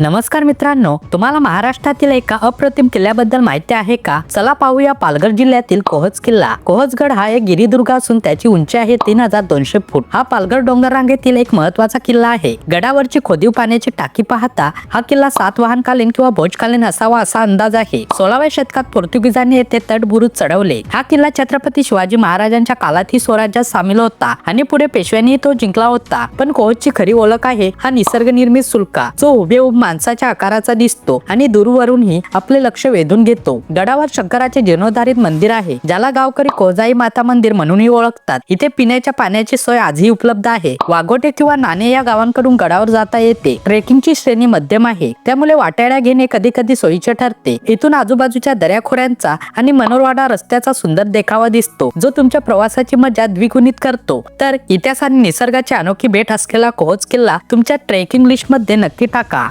नमस्कार मित्रांनो तुम्हाला महाराष्ट्रातील एका अप्रतिम किल्ल्याबद्दल माहिती आहे का? चला पाहूया पालघर जिल्ह्यातील कोहज किल्ला. कोहजगड हा एक गिरिदुर्ग असून त्याची उंची आहे तीन हजार दोनशे फूट. हा पालघर डोंगर रांगेतील एक महत्त्वाचा किल्ला आहे. गडावरची खोदीव पाण्याची टाकी पाहता हा किल्ला सातवाहनकालीन किंवा भोजकालीन असावा असा अंदाज आहे. सोळाव्या शतकात पोर्तुगीजांनी येथे तटबुरुज चढवले. हा किल्ला छत्रपती शिवाजी महाराजांच्या काळातही स्वराज्यात सामील होता आणि पुढे पेशव्यांनी तो जिंकला होता. पण कोहजची खरी ओळख आहे हा निसर्ग निर्मित सुलका जो हुबेहूब माणसाच्या आकाराचा दिसतो आणि दूरवरूनही आपले लक्ष वेधून घेतो. गडावर शंकराचे जीर्णोद्धारित मंदिर आहे ज्याला गावकरी कोजाई माता मंदिर म्हणूनही ओळखतात. इथे पिण्याच्या पाण्याची सोय आजही उपलब्ध आहे. वाघोटे किंवा नाणे या गावांकडून गडावर जाता येते. ट्रेकिंगची श्रेणी मध्यम आहे. त्यामुळे वाटाड्या घेणे कधी कधी सोयीचे ठरते. इथून आजूबाजूच्या दऱ्याखोऱ्यांचा आणि मनोरवाडा रस्त्याचा सुंदर देखावा दिसतो जो तुमच्या प्रवासाची मजा द्विगुणित करतो. तर इतिहास आणि निसर्गाची अनोखी भेट असलेला कोहोज किल्ला तुमच्या ट्रेकिंग लिस्टमध्ये नक्की टाका.